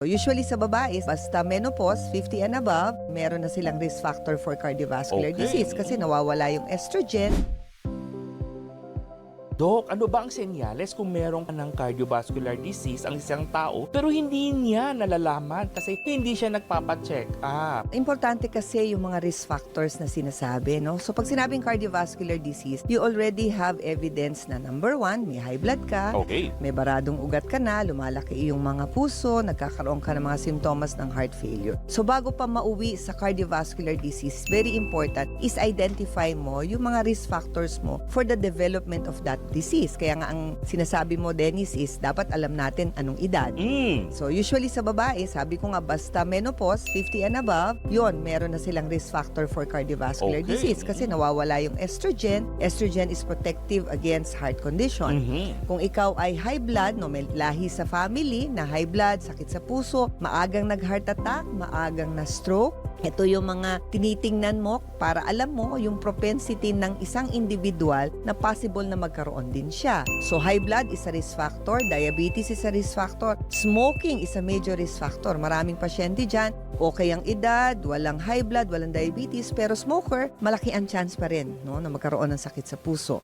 Usually sa babae, basta menopause, 50 and above, meron na silang risk factor for cardiovascular Okay. disease kasi nawawala yung estrogen. Dok, ano ba ang senyales kung meron ka ng cardiovascular disease ang isang tao pero hindi niya nalalaman kasi hindi siya nagpapacheck up? Importante kasi yung mga risk factors na sinasabi, no? So pag sinabing cardiovascular disease, you already have evidence na number one, may high blood ka, Okay. may baradong ugat ka na, lumalaki yung mga puso, nagkakaroon ka ng mga simptomas ng heart failure. So bago pa mauwi sa cardiovascular disease, very important is identify mo yung mga risk factors mo for the development of that disease. Kaya nga ang sinasabi mo, Dennis, is dapat alam natin anong edad. Mm. So usually sa babae, sabi ko nga basta menopause, 50 and above, yon meron na silang risk factor for cardiovascular Okay. disease kasi nawawala yung estrogen. Estrogen is protective against heart condition. Mhm. Kung ikaw ay high blood, no, may lahi sa family na high blood, sakit sa puso, maagang nag-heart attack, maagang na stroke, ito yung mga tinitingnan mo para alam mo yung propensity ng isang individual na possible na magkaroon din siya. So high blood is a risk factor, diabetes is a risk factor, smoking is a major risk factor. Maraming pasyente dyan, okay ang edad, walang high blood, walang diabetes, pero smoker, malaki ang chance pa rin no, na magkaroon ng sakit sa puso.